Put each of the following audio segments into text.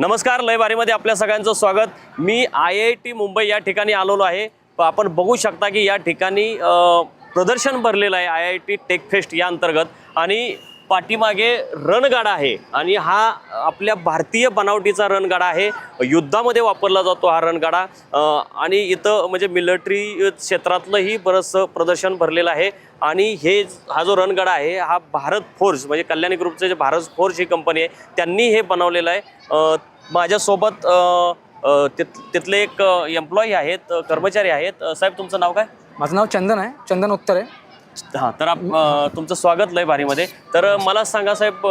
नमस्कार लयबारीमध्ये आपल्या सगळ्यांचं स्वागत. मी आय आय टी मुंबई या ठिकाणी आलेलो आहे. प- आपण बघू शकता की या ठिकाणी प्रदर्शन भरलेलं आहे I I T tech fest या अंतर्गत. आणि पाठीमागे रणगाडा आहे. आणि हा आपल्या भारतीय बनावटीचा रणगाडा आहे. युद्धामध्ये वापरला जातो हा रणगाडा. आणि इथं म्हणजे मिलिटरी क्षेत्रातलंही बरंचसं प्रदर्शन भरलेलं आहे. आणि हे हा जो रणगाडा आहे हा भारत फोर्स म्हणजे कल्याणी ग्रुपचे जे भारत फोर्स ही कंपनी आहे त्यांनी हे बनवलेलं आहे. माझ्यासोबत तिथ तिथले एक एम्प्लॉई आहेत कर्मचारी आहेत. साहेब तुमचं नाव काय? माझं नाव चंदन आहे. चंदन उत्तर आहे. हां तर आप- तुमचं स्वागत लय भारीमध्ये. तर मला सांगा साहेब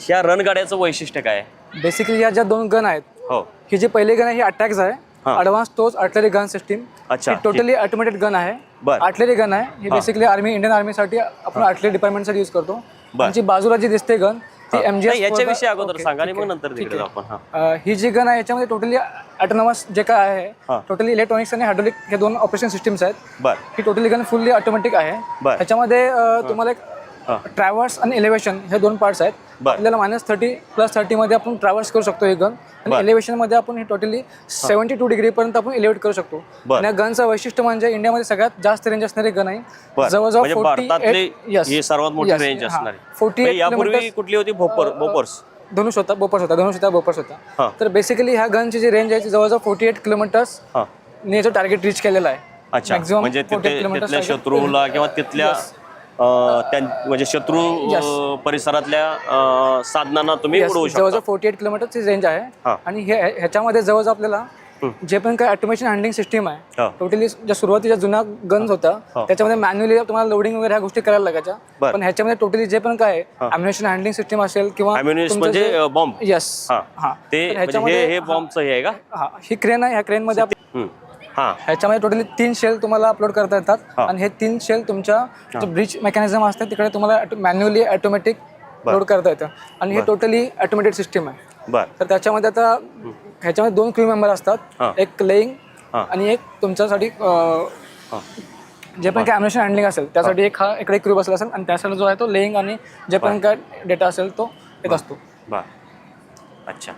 ह्या रणगाड्याचं वैशिष्ट्य काय आहे? बेसिकली या ज्या दोन गन आहेत हो. ही जी पहिली गन आहे ही अटॅक्स आहे. Advanced towed artillery gun system अच्छा, ही टोटली ऑटोमॅटिक गन आहे. बर. आर्टलरी गन आहे. ही बेसिकली आर्मी इंडियन आर्मीसाठी आपण आर्टलरी डिपार्टमेंटसाठी यूज करतो. बर. आणि जी बाजूला जी दिसते गन याच्याविषयी अगोदर सांगा आणि मग नंतर तिकडे जाऊ आपण हां. जी गन आहे याच्यामध्ये टोटली ऑटोनॉमस जे काय आहे. टोटली इलेक्ट्रॉनिक्स आणि हायड्रोलिक हे दोन ऑपरेशन सिस्टीम्स आहेत. ही टोटली गन फुल्ली ऑटोमॅटिक आहे. त्याच्यामध्ये तुम्हाला एक. ट्रॅव्हर्स आणि एलिव्हेशन हे दोन पार्ट्स आहेत. आपल्याला मायनस थर्टी प्लस थर्टीमध्ये आपण ट्रॅव्हर्स करू शकतो हे गन आणि बर. एलिव्हेशनमध्ये आपण हे टोटली सेव्हन्टी टू डिग्रीपर्यंत आपण एलिव्हेट करू शकतो. आणि या गनचं वैशिष्ट्य म्हणजे इंडियामध्ये सगळ्यात जास्त रेंज असणारी गन आहे. जवळजवळ म्हणजे फोर्टी ही सर्वात मोठी रेंज असणार. फोर्टी म्हणजे यापूर्वी कुठली होती? भोपर भोपर्स. धनुष होता बोपर्स होता धनुष होता बोपर्स. होता. तर बेसिकली ह्या गनची जी रेंज आहे ती जवळजवळ फोर्टी एट किलोमीटर्स हां. याचं टार्गेट रीच केलेलं आहे. अच्छा. म्हणजे 48 तिथे kilometers तिथल्या target. शत्रूला किंवा तिथल्या त्यां म्हणजे शत्रू परिसरातल्या साधनांना तुम्ही Yes, उडवू शकता. जवळजवळ फोर्टी एट किलोमीटरची रेंज हा. आहे आणि हे ह्याच्यामध्ये जवळजवळ आपल्याला जे पण काय ऑटोमेशन हँडलिंग सिस्टीम आहे हा. टोटली ज्या सुरुवातीच्या जुन्या गन्स होत्या त्याच्यामध्ये मॅन्युअली तुम्हाला लोडिंग वगैरे ह्या गोष्टी करायला लागायच्या. बर. पण ह्याच्यामध्ये टोटली जे पण काय अम्युनेशन हँडलिंग सिस्टीम असेल किंवा Ammunition म्हणजे बॉम्ब येस हा. हा. ते म्हणजे हे हे बॉम्बचं हे आहे का? हा. ही. क्रेन आहे. ह्या क्रेनमध्ये आपण हम्म. हां. ह्याच्यामध्ये टोटली तीन शेल तुम्हाला अपलोड करता येतात. आणि हे तीन शेल तुमच्या जे ब्रिज मेकॅनिझम असते तिकडे तुम्हाला मॅन्युअली ऑटोमॅटिक लोड करता येतं. आणि हे टोटली ऑटोमॅटेड सिस्टीम आहे. बर. तर त्याच्यामध्ये आता ह्याच्यामध्ये दोन क्रू मेंबर. असतात. एक लेईंग हा. आणि एक तुमच्यासाठी जे पण काय ॲम्युनेशन हँडलिंग असेल त्यासाठी एक हा इकडे क्रू बसला असेल आणि त्यासाठी जो आहे तो लेईंग आणि जे पण काय डेटा असेल तो येत असतो. अच्छा.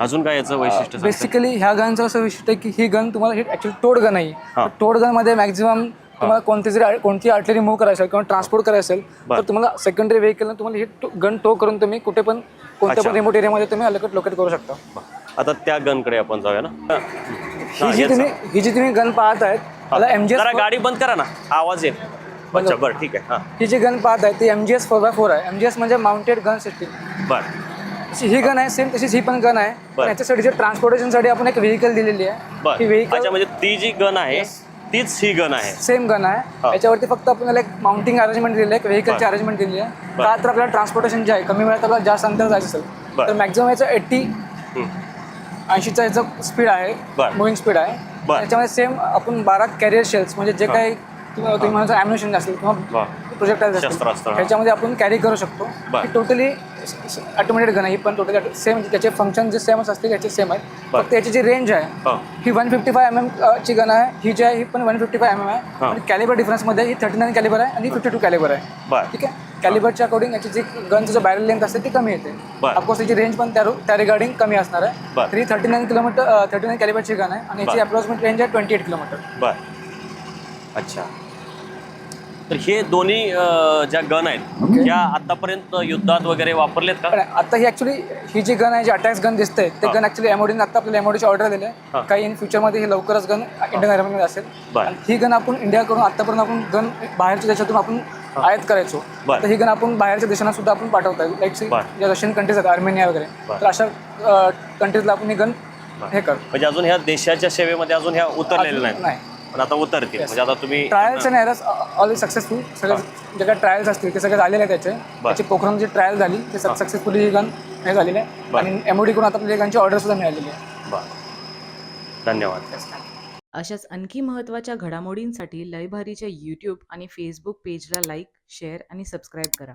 अजून काय याचं वैशिष्ट्य सांगता? बेसिकली ह्या गनचं असं विशिष्ट आहे की ही गन तुम्हाला ही ॲक्च्युली टोड गन आहे. टोड गनमध्ये मॅक्झिमम तुम्हाला कोणती जरी कोणती आर्टलरी मूव्ह करायची असेल किंवा ट्रान्सपोर्ट करायचं असेल तर तुम्हाला सेकंडरी व्हेकल तुम्हाला ही गन टो करून तुम्ही कुठे पण कोणत्या पण रिमोट एरियामध्ये तुम्ही अलकट लोकेट करू शकता. आता त्या गनकडे आपण जाऊया ना. ही. जी तुम्ही ही जी तुम्ही गन पाहत आहेत त्याला एम जी जरा गाडी बंद करा ना. आवाज अच्छा बरं ठीक आहे. हां. ही जी गन पाहत आहे ती M G S four by four आहे. एम जी एस म्हणजे माउंटेड गन सिस्टीम बरं. ही गन आहे सेम तशीच ही पण गन आहे. पण याच्यासाठी जे ट्रान्सपोर्टेशनसाठी आपण एक व्हेकल दिलेली आहे. बरं. व्हेकल म्हणजे ती जी गन आहे तीच ही गन आहे. सेम गन आहे. याच्यावरती फक्त आपल्याला एक माउंटिंग अरेंजमेंट दिलेलं आहे एक व्हेकलची अरेंजमेंट दिलेली आहे. का तर आपल्याला ट्रान्सपोर्टेशन जे आहे कमी वेळात आपल्याला जास्त अंतर जायचं असेल. बरं. तर मॅक्झिमम याचं एट्टी ऐंशीचा याचं स्पीड आहे. बरं. मुव्हिंग स्पीड आहे. बरं. त्याच्यामध्ये सेम आपण बारा कॅरियर शेल्स म्हणजे जे काही तुम्ही तुम्ही म्हणायचं ॲम्युनेशन असेल किंवा वा प्रोजेक्टाईल शस्त्रास्त्र, असतील हा. त्याच्यामध्ये आपण कॅरी करू शकतो. बरं. टोटली ऑटोमॅटिक गन आहे. ही पण टोटली सेम त्याचे फंक्शन जे सेमच असते त्याचे सेम आहेत बरं. फक्त याची जी रेंज आहे हां. ही one fifty five M M ची गन आहे. ही जी आहे ही पण one fifty five M M आहे. हा. आणि कॅलिबर डिफरन्समध्ये ही थर्टी नाईन कॅलिबर आहे आणि फिफ्टी टू कॅलिबर आहे. बरं. ठीक आहे? कॅलिबरच्या अकॉर्डिंग याची जी गनचं जो बॅरल लेंथ असते ती कमी येते. बरं. ऑफकोर्स त्याची रेंज पण त्या त्या रिगार्डिंग कमी असणार आहे. बरं. तरी thirty nine kilometre thirty nine कॅलिबरची gun आहे. आणि याची बरं. अप्रॉक्सिमेट रेंज आहे ट्वेंटी एट किलोमीटर बर. अच्छा. तर हे दोन्ही ज्या गन आहेत त्या आतापर्यंत युद्धात वगैरे वापरलेत का? पण आता ही ऍक्च्युली ही जी गन आहे जी अटॅक्स गन दिसते ते गन ऍक्च्युली एमओडीने आता आपल्याला एमओडीची ऑर्डर दिली हा. आहे काही इन फ्युचरमध्ये ही लवकरच गन इंडियन आर्मीमध्ये असेल. बरं. आणि ही गन आपण इंडियाकडून आतापर्यंत आपण गन बाहेरच्या देशातून आपण आयात करायचो. बरं. तर ही गन आपण बाहेरच्या देशांना सुद्धा आपण पाठवता येईल लाईक बरं. ज्या रशियन कंट्रीज आहेत आर्मेनिया वगैरे. बरं. तर अशा कंट्रीजला आपण ही गन हे कर. म्हणजे अजून ह्या देशाच्या सेवेमध्ये अजून ह्या उतरलेल्या नाहीत. नाही. पण आता उतरतील. म्हणजे आता तुम्ही ट्रायल्स आणि एरर्स ऑलरेडी सक्सेसफुल सगळे जे काही ट्रायल्स असतील ते सगळे झालेले आहेत त्याचे. त्याची पोखरण जी ट्रायल झाली ते सक्सेसफुली ही गन हे झालेली आहे. आणि एमओडी कडून आता आपल्याला गनची ऑर्डर सुद्धा मिळालेली आहे. धन्यवाद. अशाच आणखी महत्त्वाच्या घडामोडींसाठी लयभारीच्या यूट्यूब आणि फेसबुक पेजला लाईक शेअर आणि सबस्क्राईब करा.